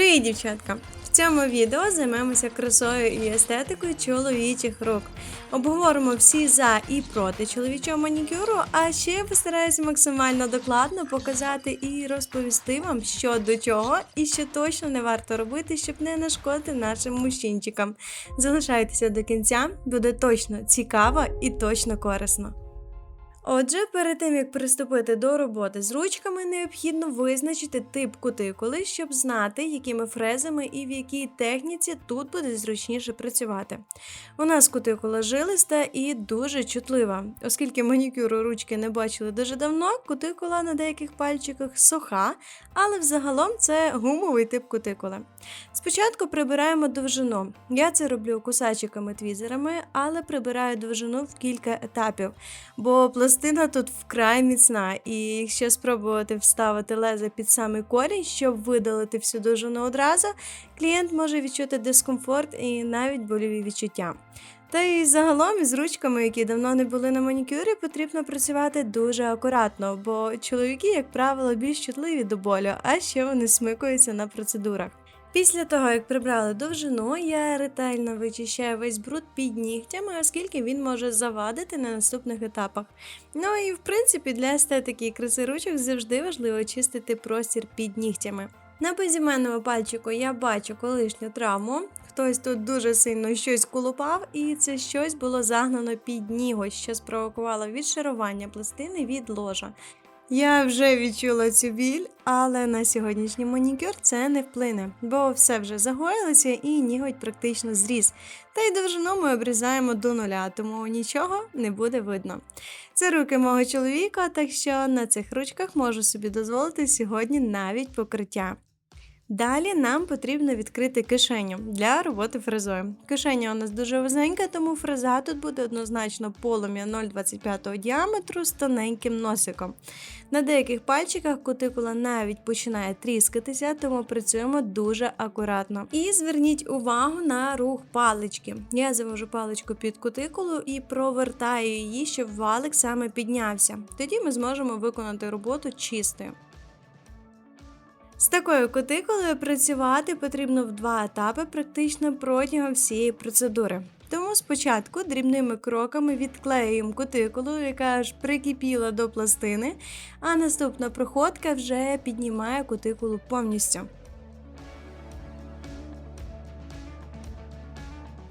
Привіт, дівчатка! В цьому відео займемося красою і естетикою чоловічих рук. Обговоримо всі за і проти чоловічого манікюру, а ще я постараюся максимально докладно показати і розповісти вам, що до чого і що точно не варто робити, щоб не нашкодити нашим мужчинчикам. Залишайтеся до кінця, буде точно цікаво і точно корисно. Отже, перед тим як приступити до роботи з ручками, необхідно визначити тип кутикули, щоб знати, якими фрезами і в якій техніці тут буде зручніше працювати. У нас кутикула жилиста і дуже чутлива, оскільки манікюру ручки не бачили дуже давно, кутикула на деяких пальчиках суха, але взагалом це гумовий тип кутикули. Спочатку прибираємо довжину. Я це роблю кусачиками твізерами, але прибираю довжину в кілька етапів, бо пластина тут вкрай міцна, і якщо спробувати вставити лезо під самий корінь, щоб видалити всю довжину одразу, клієнт може відчути дискомфорт і навіть больові відчуття. Та й загалом із ручками, які давно не були на манікюрі, потрібно працювати дуже акуратно, бо чоловіки, як правило, більш чутливі до болю, а ще вони смикуються на процедурах. Після того, як прибрали довжину, я ретельно вичищаю весь бруд під нігтями, оскільки він може завадити на наступних етапах. Ну і в принципі для естетики і краси ручок завжди важливо чистити простір під нігтями. На безіменному пальчику я бачу колишню травму. Хтось тут дуже сильно щось колупав, і це щось було загнано під ніготь, що спровокувало відшарування пластини від ложа. Я вже відчула цю біль, але на сьогоднішній манікюр це не вплине, бо все вже загоїлося і ніготь практично зріс. Та й довжину ми обрізаємо до нуля, тому нічого не буде видно. Це руки мого чоловіка, так що на цих ручках можу собі дозволити сьогодні навіть покриття. Далі нам потрібно відкрити кишеню для роботи фрезою. Кишеня у нас дуже вузенька, тому фреза тут буде однозначно полум'я 0,25 діаметру з тоненьким носиком. На деяких пальчиках кутикула навіть починає тріскатися, тому працюємо дуже акуратно. І зверніть увагу на рух палички. Я завожу паличку під кутикулу і провертаю її, щоб валик саме піднявся. Тоді ми зможемо виконати роботу чистою. З такою кутикулою працювати потрібно в два етапи практично протягом всієї процедури. Тому спочатку дрібними кроками відклеюємо кутикулу, яка аж прикипіла до пластини, а наступна проходка вже піднімає кутикулу повністю.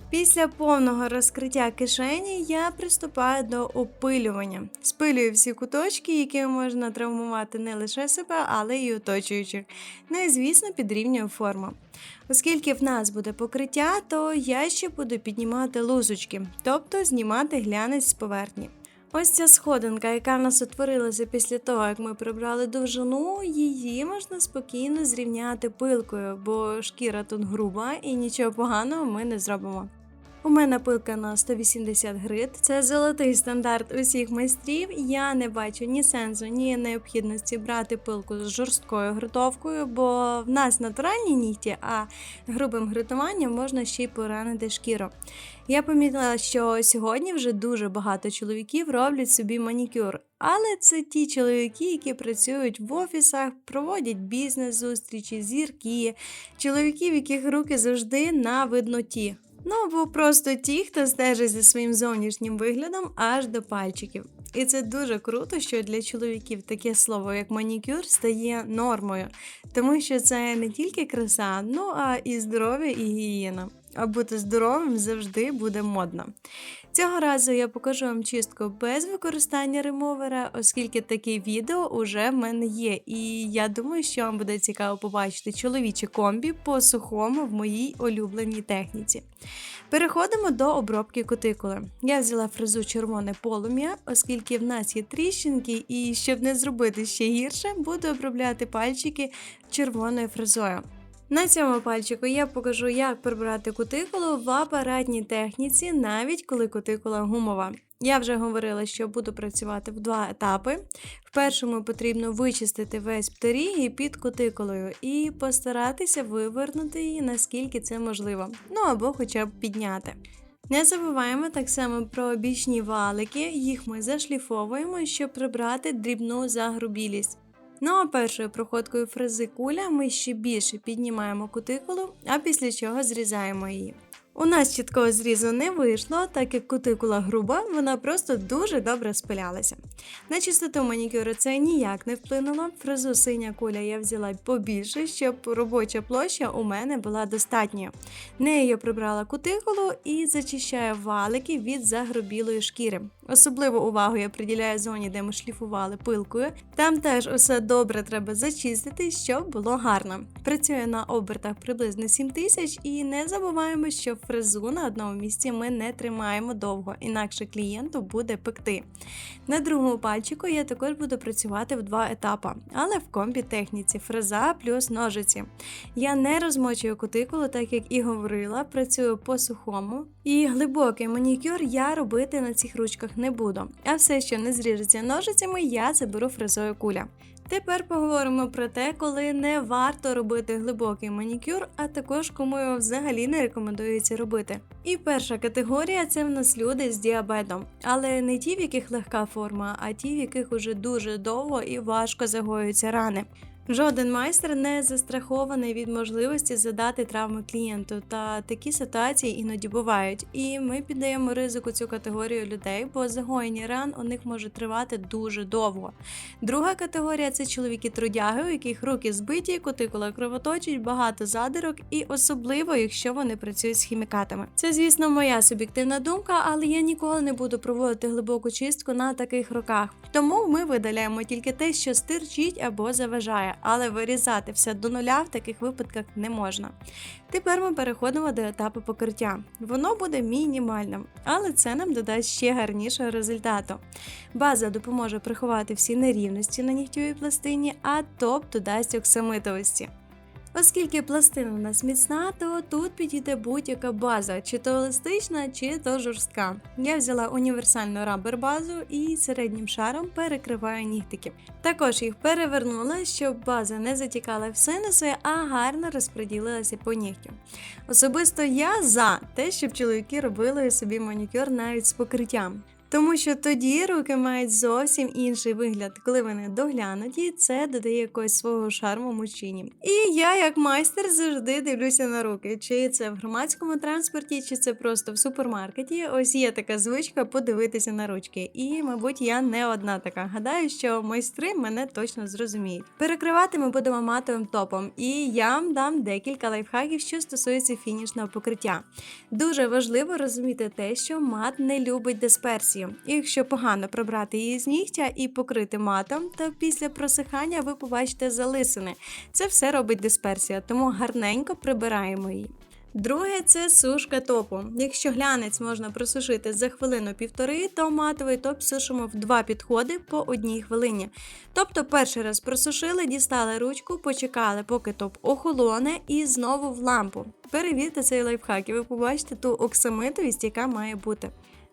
Після повного розкриття кишені я приступаю до опилювання. Спилюю всі куточки, які можна травмувати не лише себе, але й оточуючих. Ну і, звісно, підрівнюю форму. Оскільки в нас буде покриття, то я ще буду піднімати лузочки, тобто знімати глянець з поверхні. Ось ця сходинка, яка в нас утворилася після того, як ми прибрали довжину, її можна спокійно зрівняти пилкою, бо шкіра тут груба і нічого поганого ми не зробимо. У мене пилка на 180 грит. Це золотий стандарт усіх майстрів. Я не бачу ні сенсу, ні необхідності брати пилку з жорсткою гритовкою, бо в нас натуральні нігті, а грубим гритуванням можна ще й поранити шкіру. Я помітила, що сьогодні вже дуже багато чоловіків роблять собі манікюр. Але це ті чоловіки, які працюють в офісах, проводять бізнес-зустрічі, зірки, чоловіки, в яких руки завжди на видноті. Ну або просто ті, хто стежить за своїм зовнішнім виглядом аж до пальчиків. І це дуже круто, що для чоловіків таке слово, як манікюр, стає нормою, тому що це не тільки краса, ну а і здоров'я, і гігієна. А бути здоровим завжди буде модно. Цього разу я покажу вам чистку без використання ремовера, оскільки таке відео уже в мене є. І я думаю, що вам буде цікаво побачити чоловічі комбі по сухому в моїй улюбленій техніці. Переходимо до обробки кутикули. Я взяла фрезу червоне полум'я, оскільки в нас є тріщинки, і щоб не зробити ще гірше, буду обробляти пальчики червоною фрезою. На цьому пальчику я покажу, як прибрати кутикулу в апаратній техніці, навіть коли кутикула гумова. Я вже говорила, що буду працювати в два етапи. В першому потрібно вичистити весь птерій під кутикулою і постаратися вивернути її, наскільки це можливо, ну або хоча б підняти. Не забуваємо так само про бічні валики, їх ми зашліфовуємо, щоб прибрати дрібну загрубілість. Ну а першою проходкою фрези куля ми ще більше піднімаємо кутикулу, а після чого зрізаємо її. У нас чіткого зрізу не вийшло, так як кутикула груба, вона просто дуже добре спилялася. На чистоту манікюру це ніяк не вплинуло. Фрезу синя куля я взяла побільше, щоб робоча площа у мене була достатньою. Нею прибрала кутикулу і зачищаю валики від загрубілої шкіри. Особливу увагу я приділяю зоні, де ми шліфували пилкою. Там теж усе добре треба зачистити, щоб було гарно. Працює на обертах приблизно 7 тисяч і не забуваємо, що фрезу на одному місці ми не тримаємо довго, інакше клієнту буде пекти. На другому пальчику я також буду працювати в два етапи, але в комбі техніці фреза плюс ножиці. Я не розмочую кутикулу, так як і говорила, працюю по сухому. І глибокий манікюр я робити на цих ручках не буду. А все, що не зріжеться ножицями, я заберу фрезою куля. Тепер поговоримо про те, коли не варто робити глибокий манікюр, а також кому його взагалі не рекомендується робити. І перша категорія це в нас люди з діабетом, але не ті, в яких легка форма, а ті, в яких уже дуже довго і важко загоюються рани. Жоден майстер не застрахований від можливості задати травми клієнту, та такі ситуації іноді бувають. І ми піддаємо ризику цю категорію людей, бо загоєння ран у них може тривати дуже довго. Друга категорія це чоловіки трудяги, у яких руки збиті, кутикула кровоточить, багато задирок, і особливо, якщо вони працюють з хімікатами. Це, звісно, моя суб'єктивна думка, але я ніколи не буду проводити глибоку чистку на таких руках. Тому ми видаляємо тільки те, що стирчить або заважає, але вирізати все до нуля в таких випадках не можна. Тепер ми переходимо до етапу покриття. Воно буде мінімальним, але це нам додасть ще гарнішого результату. База допоможе приховати всі нерівності на нігтєвій пластині, а топ додасть оксамитовості. Оскільки пластина у нас міцна, то тут підійде будь-яка база, чи то еластична, чи то жорстка. Я взяла універсальну рабер базу і середнім шаром перекриваю нігтики. Також їх перевернула, щоб база не затікала в синуси, а гарно розподілилася по нігтю. Особисто я за те, щоб чоловіки робили собі манікюр навіть з покриттям. Тому що тоді руки мають зовсім інший вигляд, коли вони доглянуті, це додає якогось свого шарму мужчині. І я, як майстер, завжди дивлюся на руки, чи це в громадському транспорті, чи це просто в супермаркеті. Ось є така звичка подивитися на ручки. І, мабуть, я не одна така. Гадаю, що майстри мене точно зрозуміють. Перекривати ми будемо матовим топом, і я вам дам декілька лайфхаків, що стосується фінішного покриття. Дуже важливо розуміти те, що мат не любить дисперсію. І якщо погано прибрати її з нігтя і покрити матом, то після просихання ви побачите залисини. Це все робить дисперсія, тому гарненько прибираємо її. Друге це сушка топу. Якщо глянець можна просушити за хвилину-півтори, то матовий топ сушимо в два підходи по одній хвилині. Тобто перший раз просушили, дістали ручку, почекали, поки топ охолоне, і знову в лампу. Перевірте цей лайфхак, і ви побачите ту оксамитовість, яка має бути.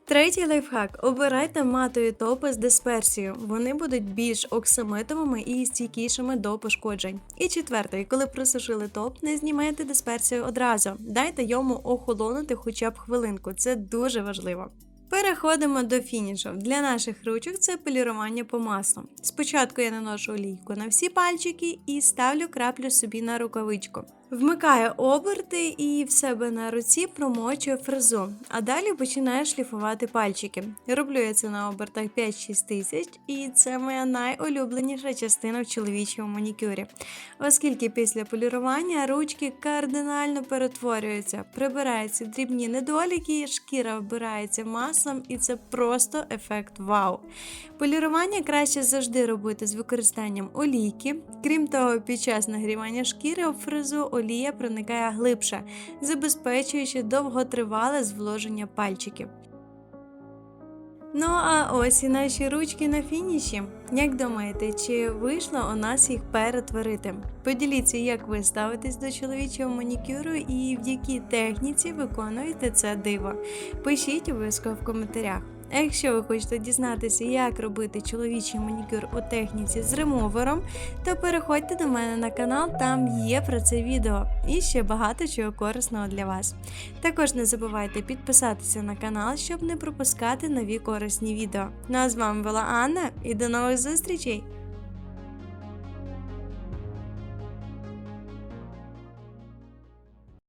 Третій лайфхак: обирайте матові топи з дисперсією. Вони будуть більш оксамитовими і стійкішими до пошкоджень. І четвертий, коли просушили топ, не знімайте дисперсію одразу. Дайте йому охолонути хоча б хвилинку. Це дуже важливо. Переходимо до фінішу. Для наших ручок це полірування по маслу. Спочатку я наношу олійку на всі пальчики і ставлю краплю собі на рукавичку. Вмикаю оберти і в себе на руці промочую фрезу, а далі починаю шліфувати пальчики. Роблю я це на обертах 5-6 тисяч, і це моя найулюбленіша частина в чоловічому манікюрі, оскільки після полірування ручки кардинально перетворюються, прибираються дрібні недоліки, шкіра вбирається маслом, і це просто ефект вау. Полірування краще завжди робити з використанням олійки. Крім того, під час нагрівання шкіри об фрезу олія проникає глибше, забезпечуючи довготривале зволоження пальчиків. Ну а ось і наші ручки на фініші. Як думаєте, чи вийшло у нас їх перетворити? Поділіться, як ви ставитесь до чоловічого манікюру і в якій техніці виконуєте це диво. Пишіть обов'язково в коментарях. А якщо ви хочете дізнатися, як робити чоловічий манікюр у техніці з ремовером, то переходьте до мене на канал, там є про це відео і ще багато чого корисного для вас. Також не забувайте підписатися на канал, щоб не пропускати нові корисні відео. Ну а з вами була Анна і до нових зустрічей!